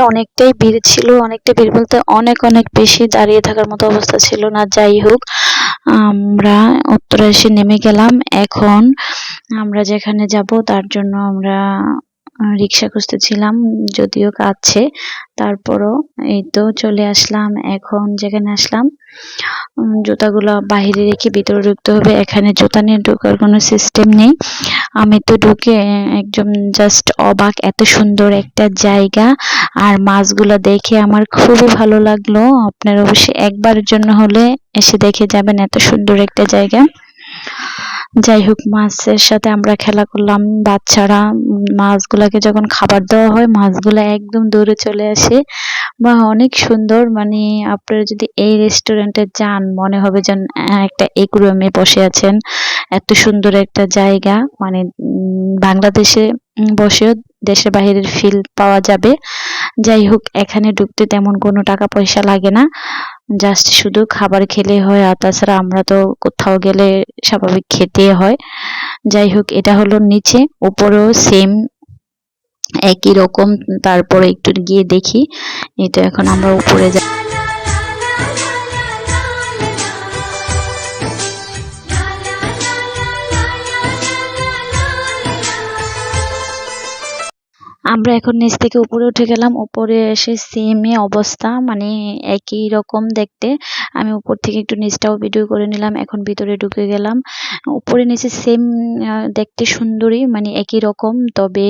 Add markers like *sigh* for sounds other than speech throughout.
অনেকটাই ভিড় ছিল, অনেকটা ভিড় বলতে অনেক অনেক বেশি দাঁড়িয়ে থাকার মতো অবস্থা ছিল না। যাই হোক, আমরা উত্তরে এসে নেমে গেলাম। এখন আমরা যেখানে যাব, তার জন্য আমরা রিক্সা খুঁজতেছিলাম যদিও কাছে। তারপরও এই তো চলে আসলাম। এখন যেখানে আসলাম জুতাগুলো বাইরে রেখে ভিতরে ঢুকতে হবে। এখানে জুতা নিয়ে ঢোকার কোনো সিস্টেম নেই। আমি তো ঢুকে একদম জাস্ট অবাক এত সুন্দর একটা জায়গা। আর মাছগুলো দেখে আমার খুবই ভালো লাগল। আপনার অবশ্যই একবারের জন্য হলে এসে দেখে যাবেন এত সুন্দর একটা জায়গা। যাই হোক, মাছের সাথে আমরা খেলা করলাম। বাচ্চারা মাছগুলাকে যখন খাবার দেওয়া হয়, মাছগুলা একদম দূরে চলে আসে। বা অনেক সুন্দর মানে আপনারা যদি এই রেস্টুরেন্টে যান, মনে হবে যেন একটা একুরিয়ামে বসে আছেন। এত সুন্দর একটা জায়গা মানে বাংলাদেশে বসেও দেশের বাইরের ফিল পাওয়া যাবে। যাই হোক, এখানে ঢুকতে তেমন কোনো টাকা পয়সা লাগে না। জাস্ট শুধু খাবার খেলে হয়, আর তাছাড়া আমরা তো কোথাও গেলে স্বাভাবিক খেতে হয়। যাই হোক, এটা হলো নিচে, উপরেও সেম একই রকম তারপরে একটু গিয়ে দেখি। এটা এখন আমরা উপরে যাই আমরা এখন নিচ থেকে উপরে উঠে গেলাম। উপরে এসে সেমই অবস্থা মানে একই রকম দেখতে। আমি উপর থেকে একটু নিচটাও ভিডিও করে নিলাম, এখন ভিতরে ঢুকে গেলাম। উপরে নিচে সেম দেখতে সুন্দরী মানে একই রকম, তবে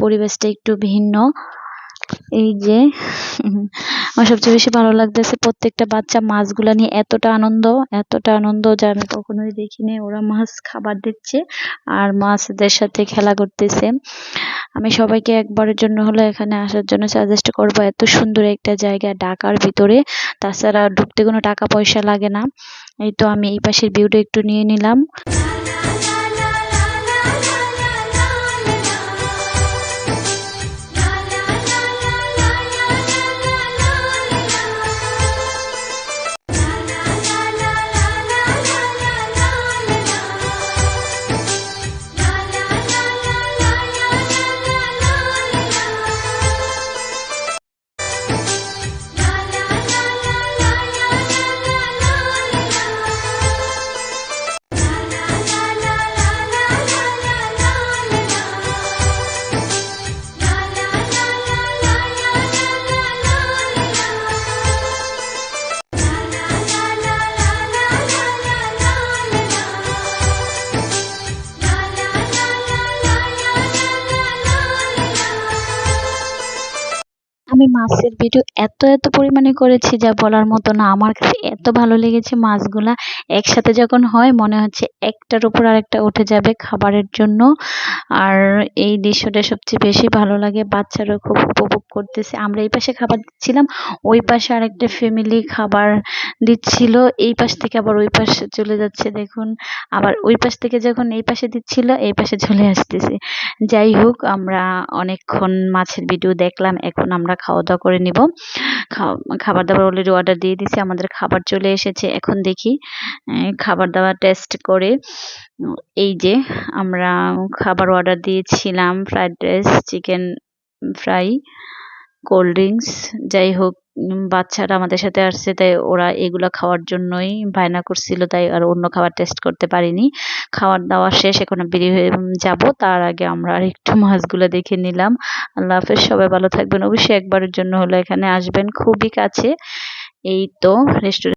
পরিবেশটা একটু ভিন্ন। এই যে, আমার সবচেয়ে বেশি ভালো লাগতেছে প্রত্যেকটা বাচ্চা মাছগুলা নিয়ে এতটা আনন্দ এতটা আনন্দ যা আমি কখনোই দেখিনি। ওরা মাছ খাবার দিচ্ছে আর মাছদের সাথে খেলা করতেছে। আমি সবাইকে একবারের জন্য হলো এখানে আসার জন্য সাজেস্ট করব, এত সুন্দর একটা জায়গা ঢাকার ভিতরে। তাছাড়া ঢুকতে কোনো টাকা পয়সা লাগে না। এই তো আমি এই পাশের ভিউটা একটু নিয়ে নিলাম। আমি মাছের ভিডিও এত এত পরিমাণে করেছি যা বলার মতো না। আমার কাছে এত ভালো লেগেছে মাছগুলা। একসাথে যখন হয়, মনে হচ্ছে একটার উপর আরেকটা উঠে যাবে খাবারের জন্য। আর এই দৃশ্যটা সবচেয়ে বেশি ভালো লাগে। বাচ্চারা খুব উপভোগ করতেছে। আমরা এই পাশে খাবার দিচ্ছিলাম, ওই পাশে আরেকটা ফ্যামিলি খাবার দিচ্ছিল। এই পাশ থেকে আবার ওই পাশে চলে যাচ্ছে, দেখুন। আবার ওই পাশ থেকে যখন এই পাশে দিচ্ছিল, এই পাশে চলে আসতেছে। যাই হোক, আমরা অনেকক্ষণ মাছের ভিডিও দেখলাম। এখন আমরা খাওয়া দাওয়া করে নিব। খাবার দাবার অলরেডি অর্ডার দিয়ে দিছি, আমাদের খাবার চলে এসেছে। এখন দেখি খাবার দাবার টেস্ট করে। এই যে, আমরা খাবার অর্ডার দিয়েছিলাম fried rice chicken fry cold drinks যাই হোক বাচ্চারা আমাদের সাথে আসছে, তাই ওরা এগুলো খাওয়ার জন্যই বায়না করছিল, তাই আর অন্য খাবার টেস্ট করতে পারিনি। খাওয়ার দাওয়া শেষ, এখন বেরিয়ে হয়ে যাব, তার আগে আমরা আর একটু *laughs* মাছগুলো দেখে নিলাম। আল্লাহ হাফেজ, সবাই ভালো থাকবেন। অবশ্যই একবারের জন্য হলো এখানে আসবেন, খুবই কাছে। এই তো রেস্টুরেন্ট